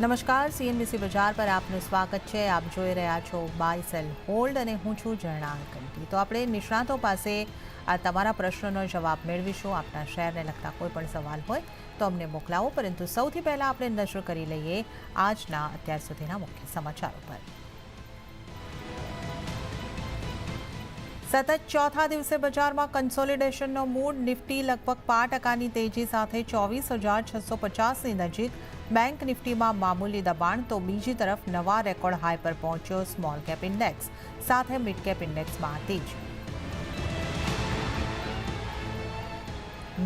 નમસ્કાર સીએનબીસી બજાર પર આપનું સ્વાગત છે. આપ જોઈ રહ્યા છો બાય સેલ હોલ્ડ અને હું છું ઝરણા કંટી. તો આપણે નિષ્ણાતો પાસે આ તમારા પ્રશ્નોનો જવાબ મેળવીશું. આપના શહેરને લગતા કોઈ પણ સવાલ હોય તો અમને મોકલાવો. પરંતુ સૌથી પહેલાં આપણે નજર કરી લઈએ આજના અત્યાર સુધીના મુખ્ય સમાચારો પર. સતત ચોથા દિવસે બજારમાં કન્સોલિડેશનનો મૂડ, નિફ્ટી લગભગ પાંચ ટકાની તેજી સાથે ચોવીસ હજાર છસો પચાસની નજીક. બેંક નિફ્ટીમાં મામૂલી દબાણ, તો બીજી તરફ નવા રેકોર્ડ હાઈ પર પહોંચ્યો સ્મોલ કેપ ઇન્ડેક્સ, સાથે મિડ કેપ ઇન્ડેક્સમાં તેજ.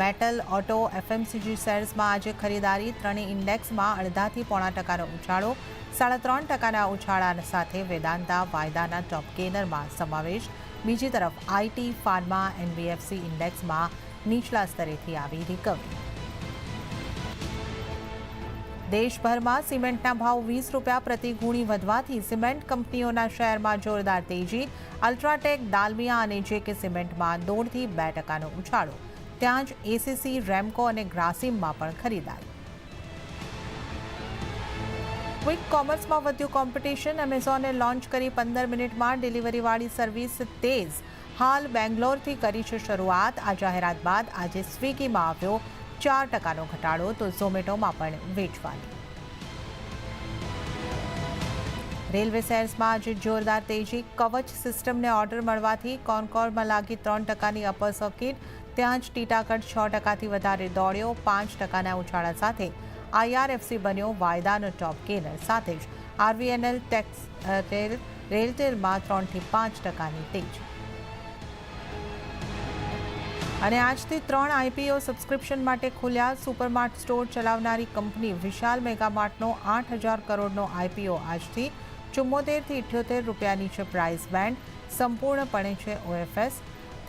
મેટલ, ઓટો, એફએમસીજી શેર્સમાં આજે ખરીદારી, ત્રણેય ઇન્ડેક્સમાં અડધાથી પોણા ટકાનો ઉછાળો, સાડા ત્રણ ટકાના ઉછાળા સાથે વેદાંતા વાયદાના ટોપ ગેનરમાં સમાવેશ. બીજી તરફ આઈટી, ફાર્મા, એનબીએફસી ઇન્ડેક્સમાં નીચલા સ્તરેથી આવી રિકવરી. દેશભરમાં સિમેન્ટના ભાવ વીસ રૂપિયા પ્રતિ ગુણી વધવાથી સિમેન્ટ કંપનીઓના શેરમાં જોરદાર તેજી, અલ્ટ્રાટેક, દાલમિયા અને જેકે સિમેન્ટમાં દોઢથી બે ટકાનો ઉછાળો. ત્યાં જ એસીસી રેમકો અને ગ્રાસિમમાં પણ ખરીદારી. ક્વિક કોમર્સમાં વધ્યું કોમ્પિટિશન. એમેઝોને લોન્ચ કરી પંદર મિનિટમાં ડિલિવરીવાળી સર્વિસ તેઝ હાલ બેંગ્લોરથી કરી છે શરૂઆત. આ જાહેરાત બાદ આજે સ્વિગીમાં આવ્યો ચાર ટકાનો ઘટાડો, તો ઝોમેટોમાં પણ વેચવાની. રેલવે શેર્સમાં આજે જોરદાર તેજી. કવચ સિસ્ટમને ઓર્ડર મળવાથી કોનકોરમાં લાગી ત્રણ ટકાની અપર સર્કિટ. ત્યાં જ ટીટાકટ છ ટકાથી વધારે દોડ્યો. પાંચ ટકાના ઉછાળા સાથે આઈઆરએફસી બન્યો વાયદાનો ટોપ ગેનર સાથે જ આરવીએનએલ ટેક્સ રેલ રેલટેલમાં ત્રણથી પાંચ ટકાની તેજ. અને આજથી ત્રણ આઈપીઓ સબસ્ક્રિપ્શન માટે ખુલ્યા સુપરમાર્ટ સ્ટોર ચલાવનારી કંપની વિશાલ મેગામાર્ટનો આઠ હજાર કરોડનો આઈપીઓ આજથી ચુમ્મોતેરથી ઇઠ્યોતેર રૂપિયાની છે પ્રાઇસ બેન્ડ સંપૂર્ણપણે છે ઓએફએસ.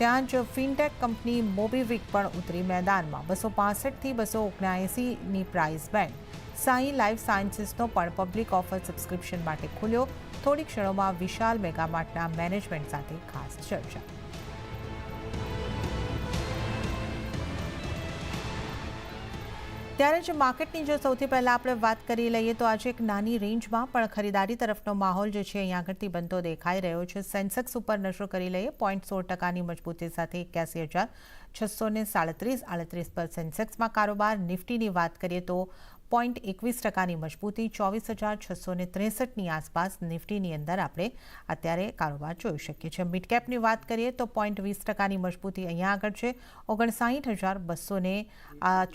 ત્યાં જ ફિનટેક કંપની મોબીવિક પણ ઉતરી મેદાનમાં. બસો પાસઠથી બસો ઓગણએંસીની પ્રાઇસ બેન્ડ સાઈ લાઈફ સાયન્સીસનો પણ પબ્લિક ઓફર સબસ્ક્રિપ્શન માટે ખુલ્યો. થોડી ક્ષણોમાં વિશાલ મેગામાર્ટના મેનેજમેન્ટ સાથે ખાસ ચર્ચા. ત્યારે જ માર્કેટની જો સૌથી પહેલાં આપણે વાત કરી લઈએ તો આજે એક નાની રેન્જમાં પણ ખરીદારી તરફનો માહોલ જે છે અહીંયા આગળથી બનતો દેખાઈ રહ્યો છે. સેન્સેક્સ ઉપર નશો કરી લઈએ પોઈન્ટ સોળ ટકાની મજબૂતી સાથે એક્યાસી હજાર છસો ને સાડત્રીસ આડત્રીસ પર સેન્સેક્સમાં કારોબાર. નિફ્ટીની વાત કરીએ તો પોઈન્ટ એકવીસ ટકાની મજબૂતી ચોવીસ હજાર છસો ને ત્રેસઠની આસપાસ નિફ્ટીની અંદર આપણે અત્યારે કારોબાર જોઈ શકીએ છીએ. મિડકેપની વાત કરીએ તો પોઈન્ટ વીસ ટકાની મજબૂતી અહીંયા આગળ છે. ઓગણસાઠ હજાર બસો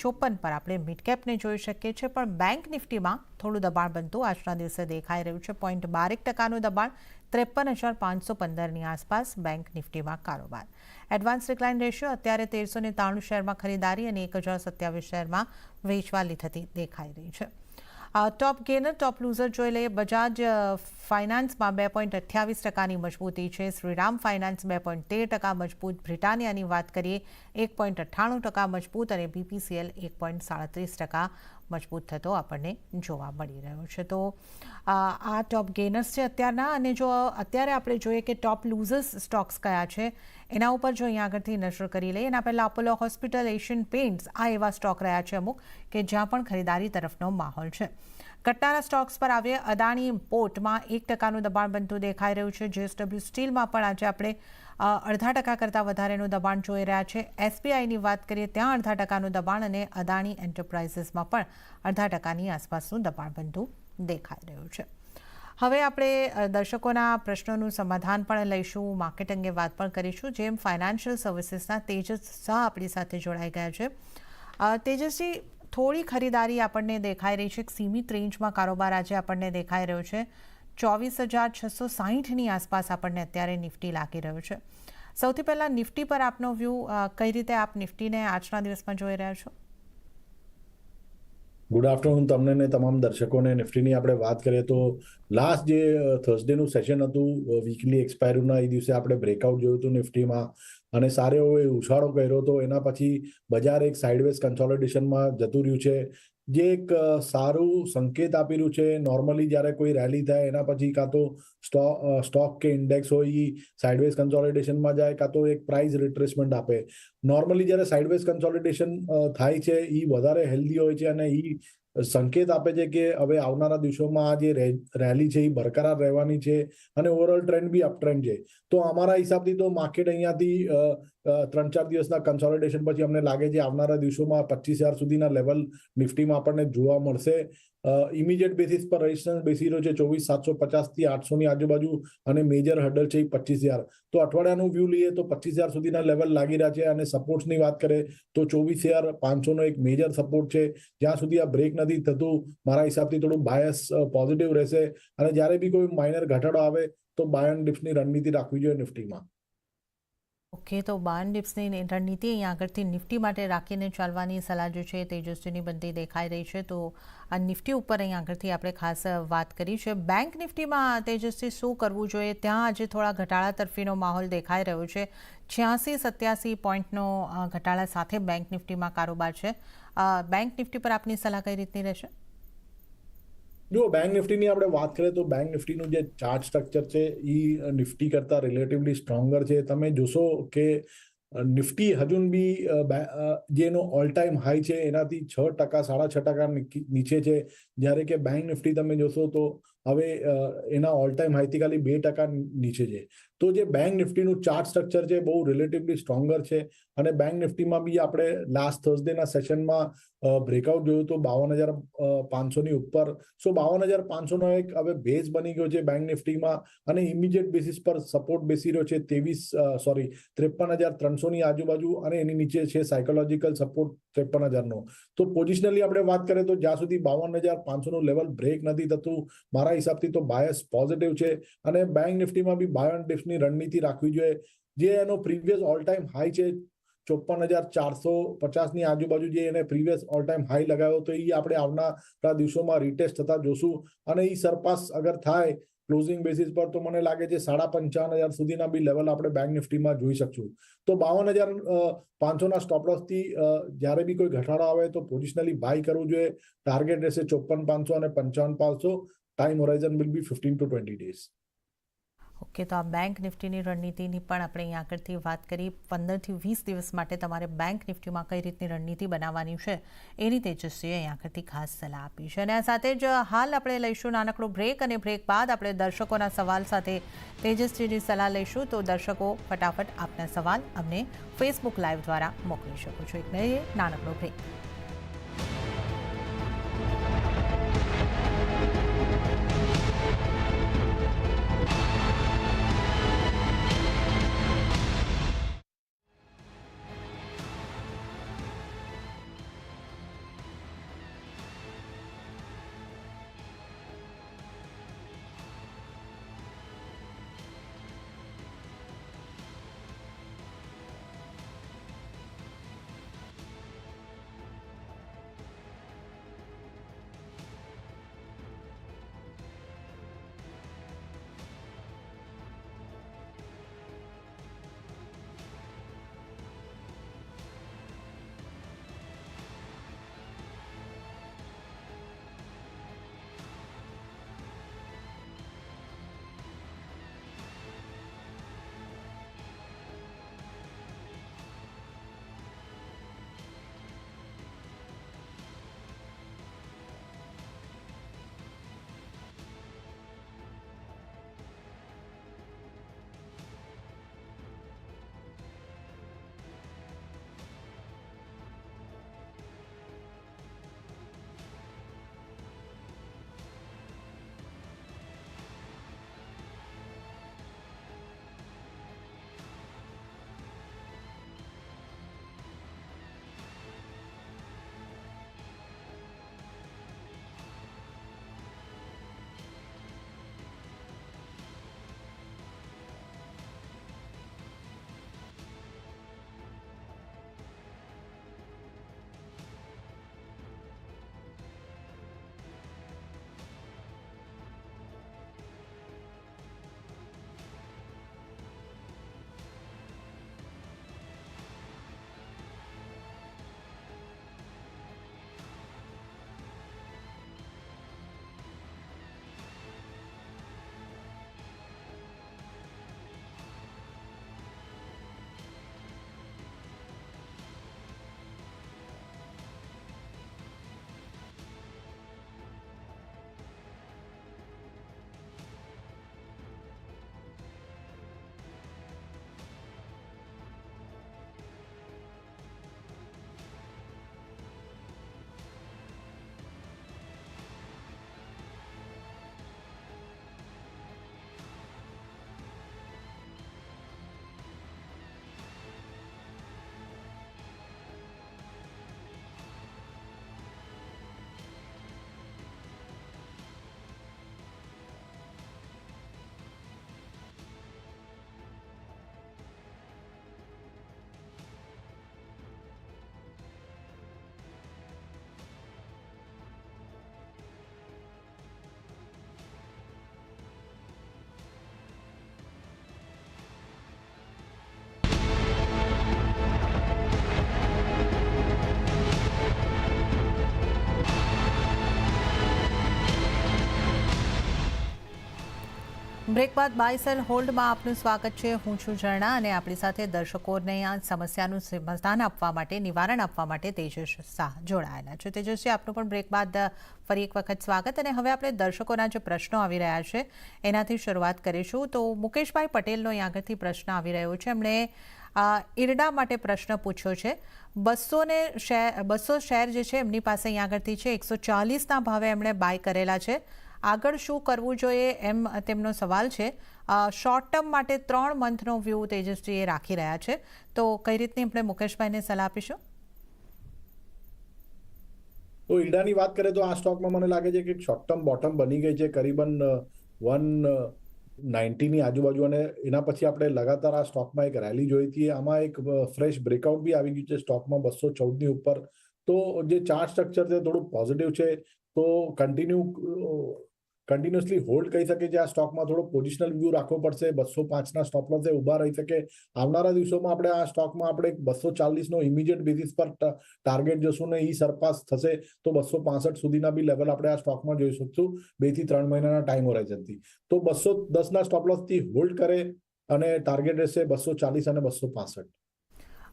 ચોપન પર આપણે મિડકેપને જોઈ શકીએ છીએ. પણ બેંક નિફ્ટીમાં થોડું દબાણ બનતું આજના દિવસે દેખાઈ રહ્યું છે. પોઈન્ટ બારેક ટકાનું દબાણ, ત્રેપન હજાર પાંચસો પંદરની આસપાસ બેંક નિફ્ટીમાં કારોબાર. એડવાન્સ રિક્લાઇન રેશિયો અત્યારે તેરસો ને ત્રાણું શેરમાં ખરીદારી અને એક હજાર સત્યાવીસ શેરમાં વેચવાલી થતી દેખાઈ રહી છે. ટોપ ગેનર, ટોપ લૂઝર જોઈ લઈએ. બજાજ ફાઇનાન્સમાં બે પોઈન્ટ અઠ્યાવીસ ટકાની મજબૂતી છે. શ્રીરામ ફાઇનાન્સ બે પોઈન્ટ તેર ટકા મજબૂત. બ્રિટાનિયાની વાત કરીએ, એક પોઈન્ટ અઠ્ઠાણું ટકા મજબૂત અને બીપીસીએલ એક પોઈન્ટ સાડત્રીસ ટકા મજબૂત થતો આપણને જોવા મળી રહ્યો છે. તો આ ટોપ ગેનર્સ છે અત્યારના. અને જો અત્યારે આપણે જોઈએ કે ટોપ લૂઝર્સ સ્ટોક્સ કયા છે એના ઉપર જો અહીંયા આગળથી નજર કરી લઈએ, એના પહેલાં અપોલો હોસ્પિટલ એશિયન પેઇન્ટ્સ આ એવા સ્ટોક રહ્યા છે અમુક કે જ્યાં પણ ખરીદારી તરફનો માહોલ છે. ઘટનાના સ્ટોક્સ પર આવીએ. અદાણી પોર્ટમાં એક ટકાનું દબાણ બનતું દેખાઈ રહ્યું છે. જેએસડબલ્યુ સ્ટીલમાં પણ આજે આપણે અડધા ટકા કરતાં વધારેનું દબાણ જોઈ રહ્યા છે. એસબીઆઈની વાત કરીએ ત્યાં અડધા ટકાનું દબાણ અને અદાણી એન્ટરપ્રાઇઝીસમાં પણ અડધા ટકાની આસપાસનું દબાણ બનતું દેખાઈ રહ્યું છે. હવે આપણે દર્શકોના પ્રશ્નોનું સમાધાન પણ લઈશું, માર્કેટ અંગે વાત પણ કરીશું, જેમ ફાઇનાન્શિયલ સર્વિસીસના તેજસ શાહ આપણી સાથે જોડાઈ ગયા છે. તેજસજી, થોડી ખરીદારી આપણને દેખાઈ રહી છે સીમિત રેન્જમાં કારોબાર આજે આપણને દેખાઈ રહ્યો છે. ચોવીસ હજાર છસો સાહીઠની આસપાસ આપણને અત્યારે નિફ્ટી લાગી રહ્યો છે. સૌથી પહેલાં નિફ્ટી પર આપનો વ્યૂ કઈ રીતે આપ નિફ્ટીને આજના દિવસમાં જોઈ રહ્યા છો? ગુડ આફ્ટરનૂન તમને ને તમામ દર્શકોને નિફ્ટીની આપણે વાત કરીએ તો લાસ્ટ જે થર્સડેનું સેશન હતું વીકલી એક્સપાયરીના એ દિવસે આપણે બ્રેકઆઉટ જોયું હતું નિફ્ટીમાં. અને સારો એવો ઉછાળો કર્યો હતો એના પછી બજાર એક સાઇડવેઝ કન્સોલિડેશનમાં જતું રહ્યું છે. જે એક સારું સંકેત આપી રહ્યું છે. નોર્મલી જ્યારે કોઈ રેલી થાય, એના પછી કાં તો સ્ટોક કે ઇન્ડેક્સ હોય એ સાઇડવેઝ કન્સોલિડેશનમાં જાય, કાં તો એક પ્રાઇસ રિટ્રેસમેન્ટ આપે. નોર્મલી જ્યારે સાઇડવેઝ કન્સોલિડેશન થાય છે એ વધારે હેલ્ધી હોય છે અને એ સંકેત આપે છે કે હવે આવનારા દિવસોમાં આ જે રેલી છે એ બરકરાર રહેવાની છે અને ઓવરઓલ ટ્રેન્ડ બી અપટ્રેન્ડ છે. તો અમારા હિસાબથી તો માર્કેટ અહીંયાથી ત્રણ ચાર દિવસના કન્સોલિડેશન પછી અમને લાગે છે આવનારા દિવસોમાં પચીસ હજાર સુધીના લેવલ નિફ્ટીમાં આપણને જોવા મળશે. ઇમિડિયેટ બેસિસ પર રેઝિસ્ટન્સ બેસી રહ્યો છે ચોવીસ, સાતસો પચાસથી આઠસો ની આજુબાજુ અને મેજર હર્ડલ છે એ પચીસ હજાર. તો અઠવાડિયાનું વ્યૂ લઈએ તો પચીસ હજાર સુધીના લેવલ લાગી રહ્યા છે અને સપોર્ટ્સની વાત કરીએ તો ચોવીસ હજાર પાંચસો નો એક મેજર સપોર્ટ છે. જ્યાં સુધી આ બ્રેક નથી થતું, મારા હિસાબથી થોડું બાયસ પોઝિટિવ રહેશે. અને જ્યારે બી કોઈ માઇનર ઘટાડો આવે, તો બાયન ડિફ્ટની રણનીતિ રાખવી જોઈએ નિફ્ટીમાં. ઓકે, તો બાર ડિપ્સની રણનીતિ અહીંયા આગળથી નિફ્ટી માટે રાખીને ચાલવાની સલાહ જે છે તેજસ્વીની બનતી દેખાઈ રહી છે. તો આ નિફ્ટી ઉપર અહીંયા આગળથી આપણે ખાસ વાત કરી છે. બેંક નિફ્ટીમાં તેજસ્વી શું કરવું જોઈએ? ત્યાં આજે થોડા ઘટાડા તરફીનો માહોલ દેખાઈ રહ્યો છે. છ્યાસી સત્યાસી પોઈન્ટનો ઘટાડા સાથે બેંક નિફ્ટીમાં કારોબાર છે. બેંક નિફ્ટી પર આપની સલાહ કઈ રીતની રહેશે? જો બેંક નિફ્ટીની આપણે વાત કરીએ તો બેંક નિફ્ટીનું જે ચાર્ટ સ્ટ્રક્ચર છે એ નિફ્ટી કરતાં રિલેટિવલી સ્ટ્રોંગર છે. તમે જોશો કે નિફ્ટી હજુ બી જેનો ઓલ ટાઈમ હાઈ છે, એનાથી છ ટકા, સાડા છ ટકા નીચે છે. જ્યારે કે બેંક નિફ્ટી તમે જોશો તો હવે એના ઓલ ટાઈમ હાઈથી ખાલી બે ટકા નીચે છે. તો જે બેંક નિફ્ટીનું ચાર્ટ સ્ટ્રક્ચર છે બહુ રિલેટિવલી સ્ટ્રોંગર છે. અને બેંક નિફ્ટીમાં બી આપણે લાસ્ટ થર્સડેના સેશનમાં બ્રેકઆઉટ જોયું તો બાવન હજાર પાંચસોની ઉપર. સો બાવન હજાર પાંચસોનો એક હવે બેઝ બની ગયો છે બેંક નિફ્ટીમાં અને ઇમિડિયેટ બેસિસ પર સપોર્ટ બેસી રહ્યો છે ત્રેવીસ સોરી ત્રેપન હજાર ત્રણસોની આજુબાજુ અને એની નીચે છે સાયકોલોજીકલ સપોર્ટ ત્રેપન હજારનો. તો પોઝિશનલી આપણે વાત કરીએ તો જ્યાં સુધી બાવન હજાર પાંચસોનું લેવલ બ્રેક નથી થતું, મારા હિસાબથી તો બાયસ પોઝિટિવ છે. અને બેંક નિફ્ટીમાં બી બાય ઓન ડિપ્સની રણનીતિ રાખવી જોઈએ. જે એનો પ્રીવિયસ ઓલ ટાઈમ હાઈ છે, ચોપન હજાર ચારસો પચાસની આજુબાજુ જે એને પ્રીવિયસ ઓલ ટાઈમ હાઈ લગાવ્યો તો એ આપણે આવનારા દિવસોમાં રીટેસ્ટ થતા જોશું. અને એ સરપાસ અગર થાય ક્લોઝિંગ બેસિસ પર તો મને લાગે છે સાડા પંચાવન હજાર સુધીના બી લેવલ આપણે બેંક નિફ્ટીમાં જોઈ શકશું. તો બાવન હજાર પાંચસોના સ્ટોપલોસથી જ્યારે બી કોઈ ઘટાડો આવે તો પોઝિશનલી બાય કરવું જોઈએ. ટાર્ગેટ રહેશે ચોપન પાંચસો અને પંચાવન પાંચસો. Time horizon will be fifteen to twenty days okay, તો આ બેંક નિફ્ટીની રણનીતિની પણ આપણે અહીં આગળથી વાત કરી. પંદરથી વીસ દિવસ માટે તમારે બેંક નિફ્ટીમાં કઈ રીતની રણનીતિ બનાવવાની છે એની તેજસ્વીએ અહીં આગળથી ખાસ સલાહ આપી છે. અને આ સાથે જ હાલ આપણે લઈશું નાનકડો બ્રેક અને બ્રેક બાદ આપણે દર્શકોના સવાલ સાથે તેજસ્વીની સલાહ લઈશું. તો દર્શકો, ફટાફટ આપના સવાલ અમને ફેસબુક લાઈવ દ્વારા મોકલી શકો છો. એક નાનકડો બ્રેક. બ્રેક બાદ બાયસેલ હોલ્ડમાં આપનું સ્વાગત છે. હું છું ઝરણા અને આપણી સાથે દર્શકોને આ સમસ્યાનું સમાધાન આપવા માટે, નિવારણ આપવા માટે તેજસ શાહ જોડાયેલા છે. તેજસ્વી આપનું પણ બ્રેક બાદ ફરી એક વખત સ્વાગત અને હવે આપણે દર્શકોના જે પ્રશ્નો આવી રહ્યા છે, એનાથી શરૂઆત કરીશું. તો મુકેશભાઈ પટેલનો અહીં આગળથી પ્રશ્ન આવી રહ્યો છે. એમણે ઈરડા માટે પ્રશ્ન પૂછ્યો છે. બસો ને શેર, બસો શેર જે છે એમની પાસે અહીં આગળથી છે. એકસો ચાલીસના ભાવે એમણે બાય કરેલા છે. આગળ શું કરવું જોઈએ એમ તેમનો સવાલ છે. શોર્ટ ટર્મ માટે ત્રણ મંથનો વ્યૂ તેજસ્વીએ રાખી રહ્યા છે. તો કઈ રીતની આપણે મુકેશભાઈને સલાહ આપીશું? તો ઈડાની વાત કરીએ તો આ સ્ટોકમાં મને લાગે છે કે શોર્ટ ટર્મ બોટમ બની ગઈ છે. કરીબન વન નાઇન્ટીની આજુબાજુ અને એના પછી આપણે લગાતાર આ સ્ટોકમાં એક રેલી જોઈ હતી. આમાં એક ફ્રેશ બ્રેકઆઉટ બી આવી ગયું છે સ્ટોકમાં બસો ચૌદની ઉપર. તો જે ચાર્ટ સ્ટ્રક્ચર છે થોડું પોઝિટિવ છે. તો કન્ટિન્યુ કન્ટિન્યુઅસલી હોલ્ડ કહી શકે છે આ સ્ટોકમાં થોડો પોઝિશનલ વ્યૂ રાખવો પડશે. બસો પાંચના સ્ટોપ લોસે ઊભા રહી શકે. આવનારા દિવસોમાં આપણે આ સ્ટોકમાં આપણે બસો ચાલીસનો ઇમિડિયેટ બેઝિસ પર ટાર્ગેટ જોશું ને એ સરપાસ થશે તો બસો પાસઠ સુધીના બી લેવલ આપણે આ સ્ટોકમાં જોઈ શકશું બેથી ત્રણ મહિનાના ટાઈમ હોરાઇઝનથી તો બસો દસના સ્ટોપ લોસથી હોલ્ડ કરે અને ટાર્ગેટ રહેશે બસો ચાલીસ અને બસો પાસઠ.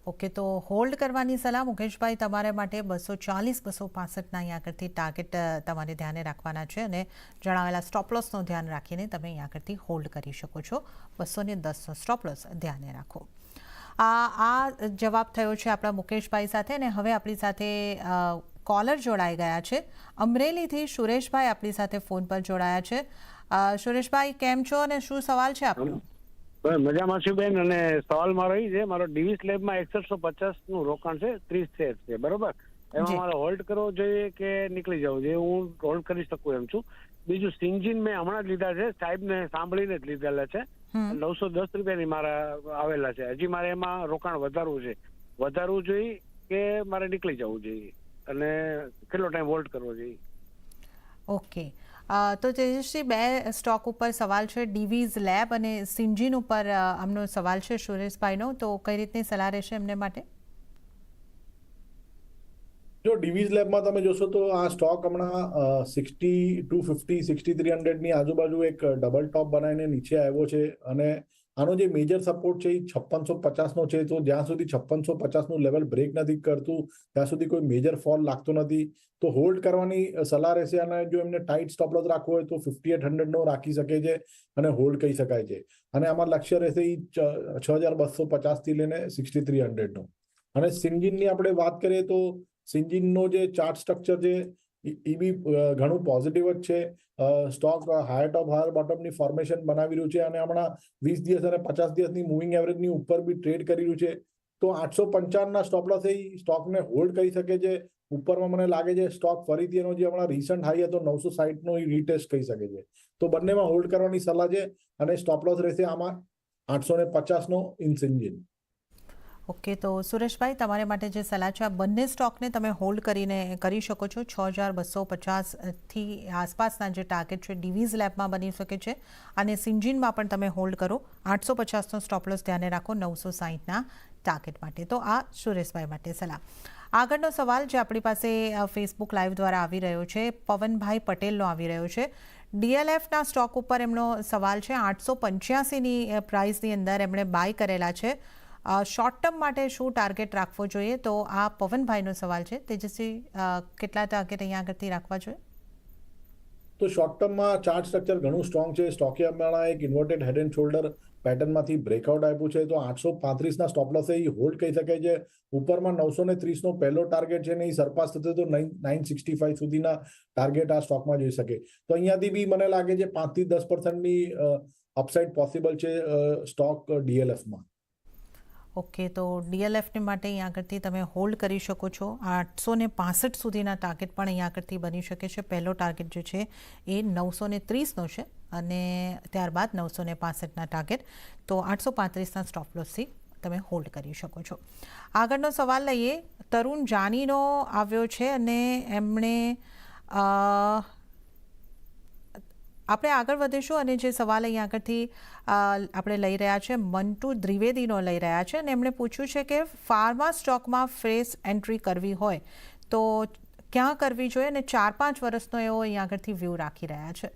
ઓકે, તો હોલ્ડ કરવાની સલાહ મુકેશભાઈ તમારે માટે બસો ચાલીસ, બસો પાસઠના અહીં આગળથી ટાર્ગેટ તમારે ધ્યાને રાખવાના છે અને જણાવેલા સ્ટોપલોસનું ધ્યાન રાખીને તમે અહીં આગળથી હોલ્ડ કરી શકો છો. બસો ને દસનો સ્ટોપલોસ ધ્યાને રાખો. આ આ જવાબ થયો છે આપણા મુકેશભાઈ સાથે અને હવે આપણી સાથે કોલર જોડાઈ ગયા છે. અમરેલીથી સુરેશભાઈ આપણી સાથે ફોન પર જોડાયા છે. સુરેશભાઈ, કેમ છો અને શું સવાલ છે બસ મજામાં છું બેન અને સવાલ મારો એ છે. મારો ડીવીસ લેબમાં એકસઠસો પચાસનું રોકાણ છે ત્રીસ શેર છે બરોબર? એમાં મારે હોલ્ડ કરવો જોઈએ કે નીકળી જવું જોઈએ? હું હોલ્ડ કરી શકું એમ છું. બીજું સિંજીન મેં હમણાં જ લીધા છે સાહેબને સાંભળીને જ લીધેલા છે. નવસો દસ રૂપિયાની મારા આવેલા છે. હજી મારે એમાં રોકાણ વધારવું છે. વધારવું જોઈએ કે મારે નીકળી જવું જોઈએ? અને કેટલો ટાઈમ હોલ્ડ કરવો જોઈએ? ઓકે. તો તેજસ્વી બે સ્ટોક ઉપર સવાલ છે, ડીવીઝ લેબ અને સિન્જીન ઉપર આમનો સવાલ છે સુરેશભાઈનો. તો કઈ રીતની સલાહ રહેશે એમને માટે? જો ડિવિઝ લેબમાં તમે જોશો તો આ સ્ટોક હમણાં sixty two fifty, sixty three હંડ્રેડની આજુબાજુ એક ડબલ ટોપ બનાવીને નીચે આવ્યો છે અને આનો જે મેજર સપોર્ટ છે એ છપ્પનસો પચાસનો છે, તો જ્યાં સુધી છપ્પનસો પચાસનું લેવલ બ્રેક નથી કરતું, ત્યાં સુધી કોઈ મેજર ફોલ લાગતો નથી, તો હોલ્ડ કરવાની સલાહ રહેશે અને જો એમને ટાઈટ સ્ટોપ લોસ રાખવો હોય તો ફિફ્ટી એટ હંડ્રેડનો રાખી શકે છે અને હોલ્ડ કહી શકાય છે. અને આમાં લક્ષ્ય રહેશે એ છ હજાર બસો પચાસથી લઈને સિક્સટી થ્રી હંડ્રેડનો અને સિંગિનની આપણે વાત કરીએ તો સિંજિનનો જે ચાર્ટ સ્ટ્રક્ચર છે એ બી ઘણું પોઝિટિવ જ છે. સ્ટોક હાયર ટોપ હાયર બોટમની ફોર્મેશન બનાવી રહ્યું છે અને હમણાં વીસ દિવસ અને પચાસ દિવસની મૂવિંગ એવરેજની ઉપર બી ટ્રેડ કરી રહ્યું છે. તો આઠસો પંચાવનના સ્ટોપલોસ એ સ્ટોકને હોલ્ડ કરી શકે છે. ઉપરમાં મને લાગે છે સ્ટોક ફરીથી એનો જે હમણાં રિસન્ટ હાઈ હતો નવસો સાહીઠનો રીટેસ્ટ કહી શકે છે. તો બંનેમાં હોલ્ડ કરવાની સલાહ છે અને સ્ટોપલોસ રહેશે આમાં આઠસો ને પચાસનો ઇન સિંજિન ઓકે, તો સુરેશભાઈ, તમારે માટે જે સલાહ છે, આ બંને સ્ટોકને તમે હોલ્ડ કરીને કરી શકો છો. છ હજાર બસો પચાસથી આસપાસના જે ટાર્ગેટ છે, ડીવીઝ લેબમાં બની શકે છે. અને સિન્જિનમાં પણ તમે હોલ્ડ કરો. આઠસો પચાસનો સ્ટોપલોસ ધ્યાને રાખો, નવસો સાહીઠના ટાર્ગેટ માટે. તો આ સુરેશભાઈ માટે સલાહ. આગળનો સવાલ જે આપણી પાસે ફેસબુક લાઈવ દ્વારા આવી રહ્યો છે, પવનભાઈ પટેલનો આવી રહ્યો છે. ડીએલએફના સ્ટોક ઉપર એમનો સવાલ છે, આઠસો પંચ્યાસીની પ્રાઇસની અંદર એમણે બાય કરેલા છે. શોર્ટ ટર્મ માટે શું ટાર્ગેટ રાખવો જોઈએ? તો આ પવનભાઈનો સવાલ છે. તેજસ્વી કેટલા ટાર્ગેટ અહીંયા આગળથી રાખવા જોઈએ? તો શોર્ટ ટર્મમાં ચાર્ટ સ્ટ્રક્ચર ઘણું સ્ટ્રોંગ છે. સ્ટોકે હમણાં એક ઇન્વર્ટેડ હેડ એન્ડ શોલ્ડર પેટર્નમાંથી બ્રેકઆઉટ આપ્યું છે. તો આઠસો પાંત્રીસના સ્ટોપ લોસ એ હોલ્ડ કહી શકે છે. ઉપરમાં નવસો ને ત્રીસનો પહેલો ટાર્ગેટ છે ને એ સરપાસ થશે તો નાઇન સિક્સટી ફાઈવ સુધીના ટાર્ગેટ આ સ્ટોકમાં જોઈ શકે. તો અહીંયાથી બી મને લાગે છે પાંચથી દસ પર્સન્ટની અપસાઇડ પોસિબલ છે સ્ટોક ડીએલએફમાં ઓકે, તો ડીએલએફને માટે અહીંયા આગળથી તમે હોલ્ડ કરી શકો છો. આઠસો ને પાસઠ સુધીના ટાર્ગેટ પણ અહીંયા આગળથી બની શકે છે. પહેલો ટાર્ગેટ જે છે એ નવસો ને ત્રીસનો છે અને ત્યારબાદ નવસો ને પાસઠના ટાર્ગેટ. તો આઠસો પાંત્રીસના સ્ટોપ લોસથી તમે હોલ્ડ કરી શકો છો. આગળનો સવાલ લઈએ. તરુણ જાનીનો આવ્યો છે અને એમણે આપણે આગળ વધીશું અને જે સવાલ અહીં આગળથી આપણે લઈ રહ્યા છે, મંટુ દ્વિવેદીનો લઈ રહ્યા છે અને એમણે પૂછ્યું છે કે ફાર્મા સ્ટોકમાં ફ્રેશ એન્ટ્રી કરવી હોય તો ક્યાં કરવી જોઈએ અને ચાર પાંચ વર્ષનો એવો અહીં આગળથી વ્યૂ રાખી રહ્યા છે.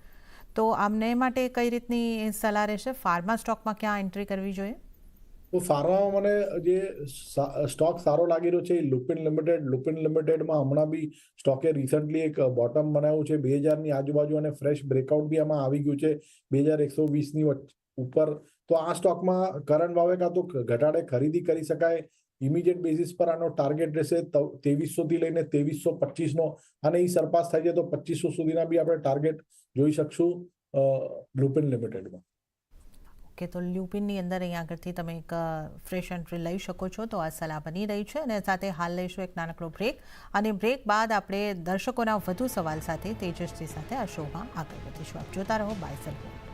તો આમને માટે કઈ રીતની સલાહ રહેશે? ફાર્મા સ્ટોકમાં ક્યાં એન્ટ્રી કરવી જોઈએ? તો ફાર્મામાં મને જે સ્ટોક સારો લાગી રહ્યો છે લુપિન લિમિટેડ, લુપિન લિમિટેડમાં હમણાં બી સ્ટોકે રિસન્ટલી એક બોટમ બનાવ્યું છે બે હજારની આજુબાજુ અને ફ્રેશ બ્રેકઆઉટ બી આમાં આવી ગયું છે બે હજાર એકસો વીસની ઉપર. તો આ સ્ટોકમાં કરંટ ભાવે કાં તો ઘટાડે ખરીદી કરી શકાય. ઇમિડિયેટ બેસિસ પર આનો ટાર્ગેટ રહેશે થી લઈને ત્રેવીસો પચીસનો અને એ સરપાસ થાય છે તો પચીસો સુધીના બી આપણે ટાર્ગેટ જોઈ શકશું લુપિન લિમિટેડમાં. ઓકે તો લ્યુપિનની અંદર અહીંયા આગળથી તમે એક ફ્રેશ એન્ટ્રી લઈ શકો છો. તો આ સલાહ બની રહી છે અને સાથે હાલ લઈશું એક નાનકડો બ્રેક અને બ્રેક બાદ આપણે દર્શકોના વધુ સવાલ સાથે, તેજસ્વી સાથે આ શોમાં આગળ વધીશું. આપ જોતા રહો બાય સેલ્ફ.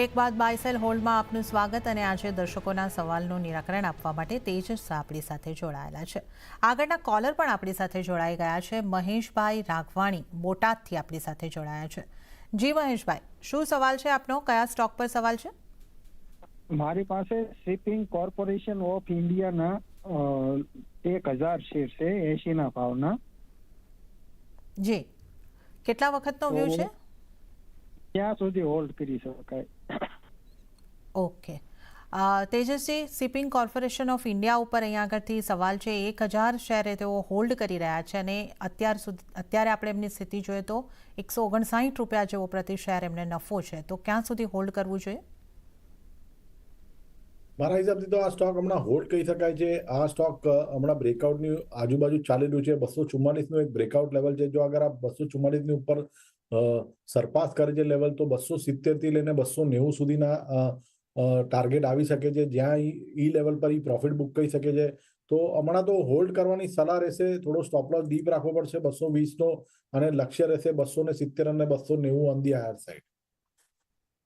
બ્રેક બાદ બાયસેલ હોલમાં આપનું સ્વાગત અને આજે દર્શકોના સવાલનું નિરાકરણ આપવા માટે તેજસ આપણી સાથે જોડાયેલા છે. આગળના કોલર પણ આપણી સાથે જોડાઈ ગયા છે. મહેશભાઈ રાઘવાણી બોટાદથી આપણી સાથે જોડાયા છે. જી મહેશભાઈ શું સવાલ છે આપનો? કયા સ્ટોક પર સવાલ છે? મારી પાસે શિપિંગ કોર્પોરેશન ઓફ ઇન્ડિયાના એક હજાર શેર છે એસીના ભાવના. જી. કેટલા વખતનો વ્યૂ છે? ક્યાં સુધી હોલ્ડ કરી શકાય. ઓકે તેજસ્વી શિપિંગ કોર્પોરેશન ઓફ ઇન્ડિયા ઉપર અહીંયા આગળથી સવાલ છે. એક હજાર શેરે તેઓ હોલ્ડ કરી રહ્યા છે અને અત્યાર સુધી, અત્યારે આપણે એમની સ્થિતિ જોઈએ તો એકસો ઓગણસાઠ રૂપિયા જેવો પ્રતિ શેર એમને નફો છે. તો ક્યાં સુધી હોલ્ડ કરવું જોઈએ? મારા હિસાબથી તો આ સ્ટોક હમણાં હોલ્ડ કહી શકાય છે. આ સ્ટોક હમણાં બ્રેકઆઉટની આજુબાજુ ચાલી રહ્યું છે. બસો ચુમ્માલીસનું એક બ્રેકઆઉટ લેવલ છે. જો અગર આ બસો ચુમ્માલીસની ઉપર સરપાસ કરે છે લેવલ તો બસો સિત્તેરથી લઈને બસો નેવું સુધીના ટાર્ગેટ આવી શકે છે, જ્યાં ઈ લેવલ પર ઈ પ્રોફિટ બુક કરી શકે છે. તો હમણાં તો હોલ્ડ કરવાની સલાહ રહેશે, થોડો સ્ટોપ લોસ ડીપ રાખવો પડશે બસો વીસનો અને લક્ષ્ય રહેશે બસો ને સિત્તેર અને બસો નેવું on the higher side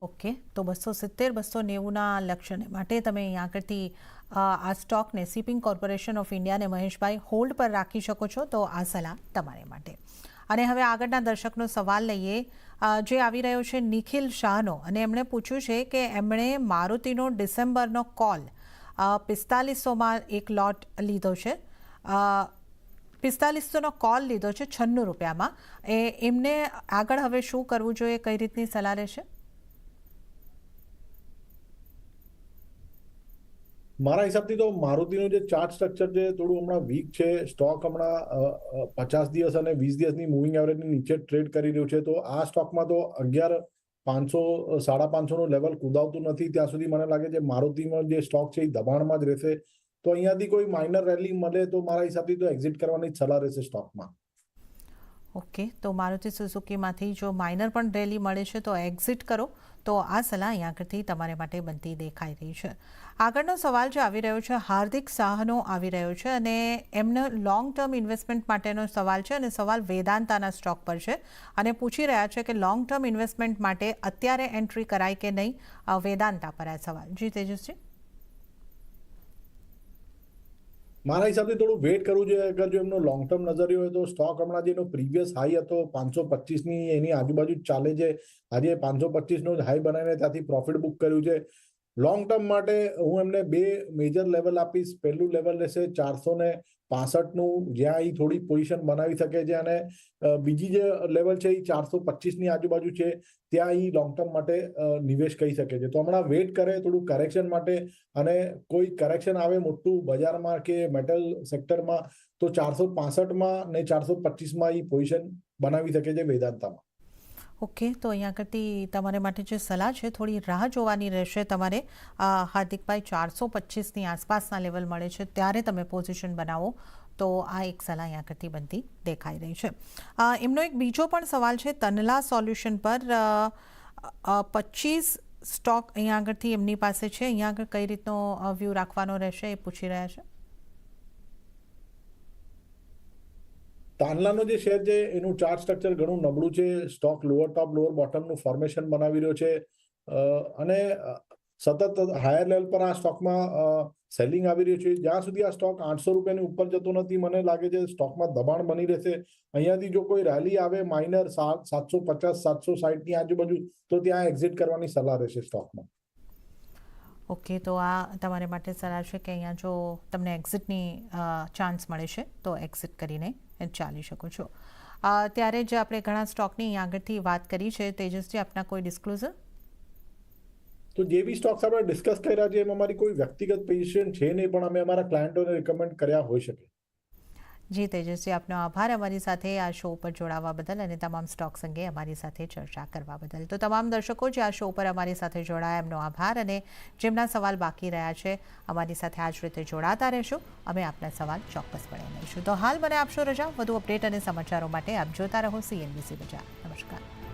okay તો બસો સિત્તેર, બસો નેવુંના લક્ષ્યને માટે તમે અહીંયા આગળથી આ સ્ટોકને શિપિંગ કોર્પોરેશન ઓફ ઇન્ડિયાને મહેશભાઈ હોલ્ડ પર રાખી શકો છો. તો આ સલાહ તમારે માટે. અને હવે આગળના દર્શકનો સવાલ લઈએ. જે આવી રહ્યો છે નિખિલ શાહનો અને એમણે પૂછ્યું છે કે એમણે મારુતિનો ડિસેમ્બરનો કોલ પિસ્તાલીસોમાં એક લોટ લીધો છે. પિસ્તાલીસોનો કોલ લીધો છે છન્નું રૂપિયામાં. એ એમને આગળ હવે શું કરવું જોઈએ, કઈ રીતની સલાહ રહેશે? મારા હિસાબથી તો મારુતિનું જે ચાર્ટ સ્ટ્રક્ચર છે, થોડું હમણાં વીક છે. સ્ટોક હમણાં પચાસ દિવસ અને વીસ દિવસની મૂવિંગ એવરેજની નીચે ટ્રેડ કરી રહ્યું છે. તો આ સ્ટોકમાં તો અગિયાર પાંચસો સાડા પાંચસોનું લેવલ કુદાવતું નથી. ત્યાં સુધી મને લાગે છે મારુતિમાં જે સ્ટોક છે એ દબાણમાં જ રહેશે. તો અહીંયાથી કોઈ માઇનર રેલી મળે તો મારા હિસાબથી તો એક્ઝિટ કરવાની જ સલાહ રહેશે સ્ટોકમાં ઓકે તો મારુતિ સુઝુકીમાંથી જો માઇનર પણ રેલી મળે છે તો એક્ઝિટ કરો. તો આ સલાહ અહીં આગળથી તમારે માટે બનતી દેખાઈ રહી છે. આગળનો સવાલ જે આવી રહ્યો છે, હાર્દિક શાહનો આવી રહ્યો છે અને એમનો લોંગ ટર્મ ઇન્વેસ્ટમેન્ટ માટેનો સવાલ છે અને સવાલ વેદાંતાના સ્ટોક પર છે. અને પૂછી રહ્યા છે કે લોંગ ટર્મ ઇન્વેસ્ટમેન્ટ માટે અત્યારે એન્ટ્રી કરાય કે નહીં? વેદાંતા પર આ સવાલ. જી તેજસજી મારા હિસાબથી થોડું વેટ કરવું જોઈએ. અગર જો એમનો લોંગ ટર્મ નજરિયો હોય તો સ્ટોક હમણાં જે એનો પ્રીવિયસ હાઈ હતો, પાંચસો પચીસની એની આજુબાજુ ચાલે છે. આજે પાંચસો પચીસનો જ હાઈ બનાવીને ત્યાંથી પ્રોફિટ બુક કર્યું છે. લોંગ ટર્મ માટે હું એમને બે મેજર લેવલ આપીશ. પહેલું લેવલ રહેશે ચારસો ને પાસઠનું, જ્યાં એ થોડી પોઝિશન બનાવી શકે છે અને બીજી જે લેવલ છે એ ચારસો પચીસની આજુબાજુ છે, ત્યાં એ લોંગ ટર્મ માટે નિવેશ કરી શકે છે. તો હમણાં વેટ કરે, થોડું કરેક્શન માટે અને કોઈ કરેક્શન આવે મોટું બજારમાં કે મેટલ સેક્ટરમાં તો ચારસો પાસઠમાં ને ચારસો પચીસમાં એ પોઝિશન બનાવી શકે છે વેદાંતામાં ઓકે, તો અહીંયા આગળથી તમારે માટે જે સલાહ છે, થોડી રાહ જોવાની રહેશે. તમારે હાર્દિકભાઈ ચારસો પચીસની આસપાસના લેવલ મળે છે, ત્યારે તમે પોઝિશન બનાવો. તો આ એક સલાહ અહીંયા આગળથી બનતી દેખાઈ રહી છે. એમનો એક બીજો પણ સવાલ છે, તનલા સોલ્યુશન પર પચીસ સ્ટોક અહીંયા આગળથી એમની પાસે છે. અહીંયા આગળ કઈ રીતનો વ્યૂ રાખવાનો રહેશે એ પૂછી રહ્યા છે. તાનલાનો જે શેર છે, એનું ચાર્ટ સ્ટ્રક્ચર ઘણું નબળું છે. સ્ટોક લોઅર ટોપ લોઅર બોટમનું ફોર્મેશન બનાવી રહ્યો છે. અને સતત હાયર લેવલ પર આ સ્ટોકમાં સેલિંગ આવી રહ્યું છે. જ્યાં સુધી આ સ્ટોક આઠસો રૂપિયાની ઉપર જતો નથી, મને લાગે છે સ્ટોકમાં દબાણ બની રહેશે. અહીંયાથી જો કોઈ રેલી આવે માઇનર સાત, સાતસો પચાસ, સાતસો સાઠની આજુબાજુ, તો ત્યાં એક્ઝિટ કરવાની સલાહ રહેશે સ્ટોકમાં ઓકે તો આ તમારે માટે સલાહ છે કે અહીંયા જો તમને એક્ઝિટની ચાન્સ મળે છે, તો એક્ઝિટ કરીને ચાલી શકો છો. ત્યારે જે આપણે ઘણા સ્ટોકની આગળથી વાત કરી છે. તેજસજી, આપના કોઈ ડિસ્ક્લોઝર તો જે બી સ્ટોક્સ આપણે ડિસ્કસ કર્યા છે, એમાં અમારી કોઈ વ્યક્તિગત પોઝિશન છે નહીં, પણ અમે અમારા ક્લાયન્ટોને રિકમેન્ડ કર્યા હોઈ શકે. જી, તેજસ્વી, આપનો આભાર. અમારી સાથે આ શો પર જોડાવા બદલ અને તમામ સ્ટોક્સ અંગે અમારી સાથે ચર્ચા કરવા બદલ. તો તમામ દર્શકો, જે આ શો પર અમારી સાથે જોડાયા, એમનો આભાર અને જેમના સવાલ બાકી રહ્યા છે, અમારી સાથે આ જ રીતે જોડાતા રહેશો. અમે આપના સવાલ ચોક્કસપણે લઈશું તો હાલ મને આપશો રજા. વધુ અપડેટ અને સમાચારો માટે આપ જોતા રહો સીએનબીસી બજાર. નમસ્કાર.